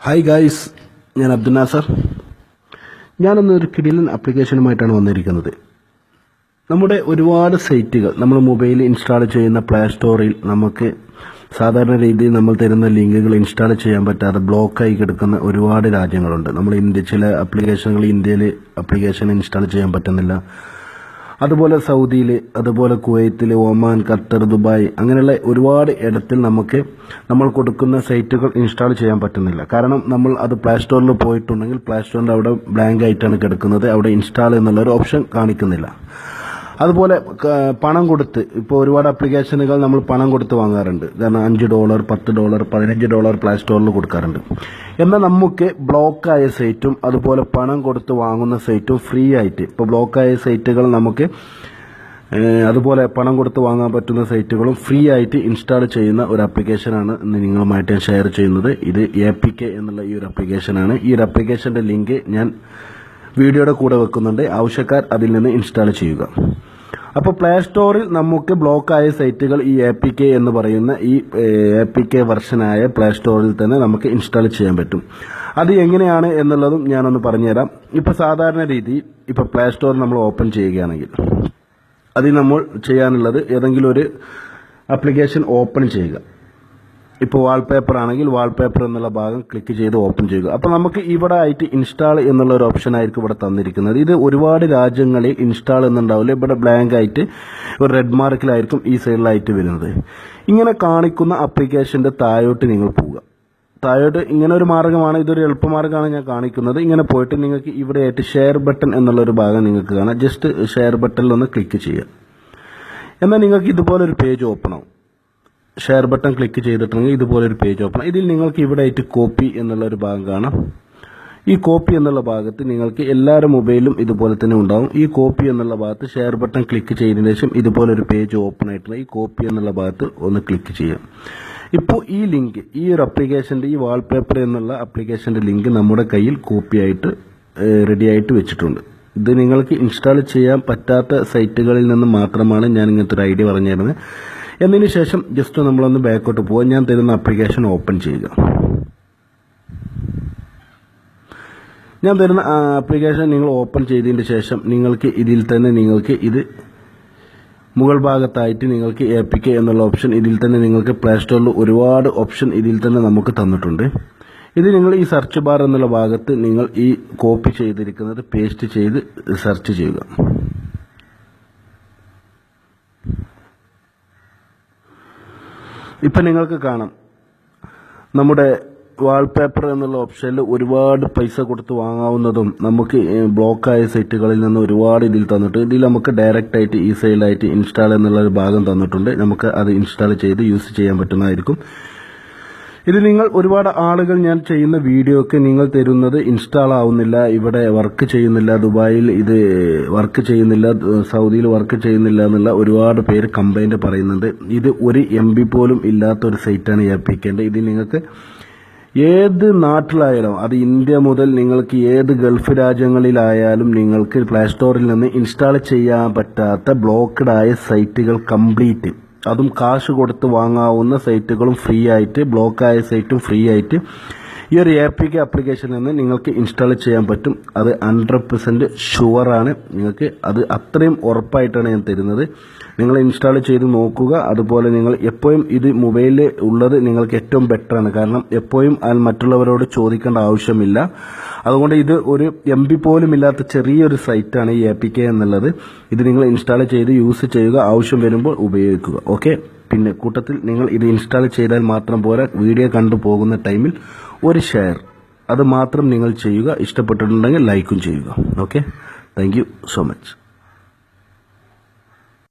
Hi guys ഞാൻ അബ്ദുൽ നാസർ. ഞാനൊന്നൊരു കിടിലൻ ആപ്ലിക്കേഷനുമായിട്ടാണ് വന്നിരിക്കുന്നത്. നമ്മുടെ ഒരുപാട് സൈറ്റുകൾ നമ്മൾ മൊബൈലിൽ ഇൻസ്റ്റാൾ ചെയ്യുന്ന പ്ലേ സ്റ്റോറിൽ നമുക്ക് സാധാരണ രീതിയിൽ നമ്മൾ തരുന്ന ലിങ്കുകൾ ഇൻസ്റ്റാൾ ചെയ്യാൻ പറ്റാതെ ബ്ലോക്കായി കിടക്കുന്ന ഒരുപാട് രാജ്യങ്ങളുണ്ട്. നമ്മൾ ഇന്ത്യ ചില ആപ്ലിക്കേഷനുകൾ ഇന്ത്യയിൽ ആപ്ലിക്കേഷൻ ഇൻസ്റ്റാൾ ചെയ്യാൻ പറ്റുന്നില്ല. അതുപോലെ സൗദിയിൽ അതുപോലെ കുവൈത്തിൽ ഒമാൻ ഖത്തർ ദുബായ് അങ്ങനെയുള്ള ഒരുപാട് ഇടത്തിൽ നമുക്ക് നമ്മൾ കൊടുക്കുന്ന സൈറ്റുകൾ ഇൻസ്റ്റാൾ ചെയ്യാൻ പറ്റുന്നില്ല. കാരണം നമ്മൾ അത് പ്ലേ സ്റ്റോറിൽ പോയിട്ടുണ്ടെങ്കിൽ പ്ലേ സ്റ്റോറിന്റെ അവിടെ ബ്ലാങ്ക് ആയിട്ടാണ് കിടക്കുന്നത്. അവിടെ ഇൻസ്റ്റാൾ എന്നുള്ള ഒരു ഓപ്ഷൻ കാണിക്കുന്നില്ല. അതുപോലെ പണം കൊടുത്ത് ഇപ്പോൾ ഒരുപാട് ആപ്ലിക്കേഷനുകൾ നമ്മൾ പണം കൊടുത്ത് വാങ്ങാറുണ്ട്. കാരണം അഞ്ച് ഡോളർ പത്ത് ഡോളർ പതിനഞ്ച് ഡോളർ പ്ലേ സ്റ്റോറിൽ കൊടുക്കാറുണ്ട്. എന്നാൽ നമുക്ക് ബ്ലോക്കായ സൈറ്റും അതുപോലെ പണം കൊടുത്ത് വാങ്ങുന്ന സൈറ്റും ഫ്രീ ആയിട്ട് ഇപ്പോൾ ബ്ലോക്കായ സൈറ്റുകൾ നമുക്ക് അതുപോലെ പണം കൊടുത്ത് വാങ്ങാൻ പറ്റുന്ന സൈറ്റുകളും ഫ്രീ ആയിട്ട് ഇൻസ്റ്റാൾ ചെയ്യുന്ന ഒരു ആപ്ലിക്കേഷനാണ് ഇന്ന് നിങ്ങളുമായിട്ട് ഞാൻ ഷെയർ ചെയ്യുന്നത്. ഇത് എ പി കെ എന്നുള്ള ഈ ഒരു ആപ്ലിക്കേഷനാണ് ഈ ഒരു ആപ്ലിക്കേഷന്റെ ലിങ്ക് ഞാൻ വീഡിയോയുടെ കൂടെ വെക്കുന്നുണ്ട്. ആവശ്യക്കാർ അതിൽ നിന്ന് ഇൻസ്റ്റാൾ ചെയ്യുക. അപ്പോൾ പ്ലേ സ്റ്റോറിൽ നമുക്ക് ബ്ലോക്കായ സൈറ്റുകൾ ഈ എ പി കെ എന്ന് പറയുന്ന ഈ എ പി കെ വെർഷനായ പ്ലേ സ്റ്റോറിൽ തന്നെ നമുക്ക് ഇൻസ്റ്റാൾ ചെയ്യാൻ പറ്റും. അത് എങ്ങനെയാണ് എന്നുള്ളതും ഞാനൊന്ന് പറഞ്ഞുതരാം. ഇപ്പോൾ സാധാരണ രീതി ഇപ്പോൾ പ്ലേ സ്റ്റോർ നമ്മൾ ഓപ്പൺ ചെയ്യുകയാണെങ്കിൽ അതിൽ നമ്മൾ ചെയ്യാനുള്ളത് ഏതെങ്കിലും ഒരു ആപ്ലിക്കേഷൻ ഓപ്പൺ ചെയ്യുക. ഇപ്പോൾ വാൾപേപ്പർ ആണെങ്കിൽ വാൾപേപ്പർ എന്നുള്ള ഭാഗം ക്ലിക്ക് ചെയ്ത് ഓപ്പൺ ചെയ്യുക. അപ്പോൾ നമുക്ക് ഇവിടെ ആയിട്ട് ഇൻസ്റ്റാൾ എന്നുള്ള ഒരു ഓപ്ഷൻ ആയിരിക്കും ഇവിടെ തന്നിരിക്കുന്നത്. ഇത് ഒരുപാട് രാജ്യങ്ങളിൽ ഇൻസ്റ്റാൾ എന്നുണ്ടാവില്ല. ഇവിടെ ബ്ലാങ്ക് ആയിട്ട് ഒരു റെഡ് മാർക്കിലായിരിക്കും ഈ സൈഡിലായിട്ട് വരുന്നത്. ഇങ്ങനെ കാണിക്കുന്ന അപ്ലിക്കേഷന്റെ താഴോട്ട് നിങ്ങൾ പോവുക. താഴോട്ട് ഇങ്ങനെ ഒരു മാർഗമാണ് ഇതൊരു എളുപ്പമാർഗമാണ് ഞാൻ കാണിക്കുന്നത്. ഇങ്ങനെ പോയിട്ട് നിങ്ങൾക്ക് ഇവിടെ ആയിട്ട് ഷെയർ ബട്ടൺ എന്നുള്ളൊരു ഭാഗം നിങ്ങൾക്ക് കാണാം. ജസ്റ്റ് ഷെയർ ബട്ടണിൽ ഒന്ന് ക്ലിക്ക് ചെയ്യുക. എന്നാൽ നിങ്ങൾക്ക് ഇതുപോലൊരു പേജ് ഓപ്പൺ ആവും. ഷെയർ ബട്ടൺ ക്ലിക്ക് ചെയ്തിട്ടുണ്ടെങ്കിൽ ഇതുപോലെ ഒരു പേജ് ഓപ്പൺ ഇതിൽ നിങ്ങൾക്ക് ഇവിടെ ആയിട്ട് കോപ്പി എന്നുള്ള ഒരു ഭാഗം കാണാം. ഈ കോപ്പി എന്നുള്ള ഭാഗത്ത് നിങ്ങൾക്ക് എല്ലാവരുടെ മൊബൈലും ഇതുപോലെ തന്നെ ഉണ്ടാവും. ഈ കോപ്പി എന്നുള്ള ഭാഗത്ത് ഷെയർ ബട്ടൺ ക്ലിക്ക് ചെയ്തതിന് ശേഷം ഇതുപോലെ ഒരു പേജ് ഓപ്പൺ ആയിട്ടുള്ള ഈ കോപ്പി എന്നുള്ള ഭാഗത്ത് ഒന്ന് ക്ലിക്ക് ചെയ്യാം. ഇപ്പോൾ ഈ ലിങ്ക് ഈ ഒരു അപ്ലിക്കേഷന്റെ ഈ വാൾപേപ്പർ എന്നുള്ള അപ്ലിക്കേഷന്റെ ലിങ്ക് നമ്മുടെ കയ്യിൽ കോപ്പിയായിട്ട് റെഡി ആയിട്ട് വെച്ചിട്ടുണ്ട്. ഇത് നിങ്ങൾക്ക് ഇൻസ്റ്റാൾ ചെയ്യാൻ പറ്റാത്ത സൈറ്റുകളിൽ നിന്ന് മാത്രമാണ് ഞാൻ ഇങ്ങനത്തെ ഒരു ഐഡിയ പറഞ്ഞു തരുന്നത് എന്നതിന് ശേഷം ജസ്റ്റ് നമ്മളൊന്ന് ബാക്കോട്ട് പോകാൻ ഞാൻ തരുന്ന ആപ്ലിക്കേഷൻ ഓപ്പൺ ചെയ്യുക. ഞാൻ തരുന്ന ആപ്ലിക്കേഷൻ നിങ്ങൾ ഓപ്പൺ ചെയ്തതിന് ശേഷം നിങ്ങൾക്ക് ഇതിൽ തന്നെ നിങ്ങൾക്ക് ഇത് മുകൾ ഭാഗത്തായിട്ട് നിങ്ങൾക്ക് എ പി കെ എന്നുള്ള ഓപ്ഷൻ ഇതിൽ തന്നെ നിങ്ങൾക്ക് പ്ലേ സ്റ്റോറിൽ ഒരുപാട് ഓപ്ഷൻ ഇതിൽ തന്നെ നമുക്ക് തന്നിട്ടുണ്ട്. ഇത് നിങ്ങൾ ഈ സെർച്ച് ബാർ എന്നുള്ള ഭാഗത്ത് നിങ്ങൾ ഈ കോപ്പി ചെയ്തിരിക്കുന്നത് പേസ്റ്റ് ചെയ്ത് സെർച്ച് ചെയ്യുക. ഇപ്പം നിങ്ങൾക്ക് കാണാം. നമ്മുടെ വാൾപേപ്പർ എന്നുള്ള ഓപ്ഷനിൽ ഒരുപാട് പൈസ കൊടുത്ത് വാങ്ങാവുന്നതും നമുക്ക് ബ്ലോക്കായ സൈറ്റുകളിൽ നിന്ന് ഒരുപാട് ഇതിൽ തന്നിട്ട് ഇതിൽ നമുക്ക് ഡയറക്റ്റ് ആയിട്ട് ഈ സൈഡിലായിട്ട് ഇൻസ്റ്റാൾ എന്നുള്ള ഒരു ഭാഗം തന്നിട്ടുണ്ട്. നമുക്ക് അത് ഇൻസ്റ്റാൾ ചെയ്ത് യൂസ് ചെയ്യാൻ പറ്റുന്നതായിരിക്കും. ഇത് നിങ്ങൾ ഒരുപാട് ആളുകൾ ഞാൻ ചെയ്യുന്ന വീഡിയോ ഒക്കെ നിങ്ങൾ തരുന്നത് ഇൻസ്റ്റാൾ ആവുന്നില്ല ഇവിടെ വർക്ക് ചെയ്യുന്നില്ല ദുബായിൽ ഇത് വർക്ക് ചെയ്യുന്നില്ല സൗദിയിൽ വർക്ക് ചെയ്യുന്നില്ല എന്നുള്ള ഒരുപാട് പേര് കംപ്ലൈന്റ് പറയുന്നുണ്ട്. ഇത് ഒരു എം പോലും ഇല്ലാത്ത ഒരു സൈറ്റാണ് ഏൽപ്പിക്കേണ്ടത് ഇത് നിങ്ങൾക്ക് ഏത് നാട്ടിലായാലും അത് ഇന്ത്യ മുതൽ നിങ്ങൾക്ക് ഏത് ഗൾഫ് രാജ്യങ്ങളിലായാലും നിങ്ങൾക്ക് പ്ലേ സ്റ്റോറിൽ നിന്ന് ഇൻസ്റ്റാൾ ചെയ്യാൻ പറ്റാത്ത ബ്ലോക്ക്ഡ് ആയ സൈറ്റുകൾ കംപ്ലീറ്റ് അതും കാശ് കൊടുത്ത് വാങ്ങാവുന്ന സൈറ്റുകളും ഫ്രീ ആയിട്ട് ബ്ലോക്കായ സൈറ്റും ഫ്രീ ആയിട്ട്. ഈ ഒരു എ പി കെ ആപ്ലിക്കേഷനിൽ നിന്ന് നിങ്ങൾക്ക് ഇൻസ്റ്റാൾ ചെയ്യാൻ പറ്റും. അത് ഹൺഡ്രഡ് പെർസെന്റ് ഷുവറാണ് നിങ്ങൾക്ക് അത് അത്രയും ഉറപ്പായിട്ടാണ് ഞാൻ തരുന്നത്. നിങ്ങൾ ഇൻസ്റ്റാൾ ചെയ്ത് നോക്കുക. അതുപോലെ നിങ്ങൾ എപ്പോഴും ഇത് മൊബൈലിൽ ഉള്ളത് നിങ്ങൾക്ക് ഏറ്റവും ബെറ്ററാണ് കാരണം എപ്പോഴും മറ്റുള്ളവരോട് ചോദിക്കേണ്ട ആവശ്യമില്ല. അതുകൊണ്ട് ഇത് ഒരു എം ബി പോലും ഇല്ലാത്ത ചെറിയൊരു സൈറ്റാണ് ഈ എ പി കെ എന്നുള്ളത്. ഇത് നിങ്ങൾ ഇൻസ്റ്റാൾ ചെയ്ത് യൂസ് ചെയ്യുക. ആവശ്യം വരുമ്പോൾ ഉപയോഗിക്കുക. ഓക്കെ പിന്നെ കൂട്ടത്തിൽ നിങ്ങൾ ഇത് ഇൻസ്റ്റാൾ ചെയ്താൽ മാത്രം പോരാ. വീഡിയോ കണ്ടു പോകുന്ന ടൈമിൽ ഒരു ഷെയർ അത് മാത്രം നിങ്ങൾ ചെയ്യുക ഇഷ്ടപ്പെട്ടിട്ടുണ്ടെങ്കിൽ ലൈക്കും ചെയ്യുക. Okay thank so much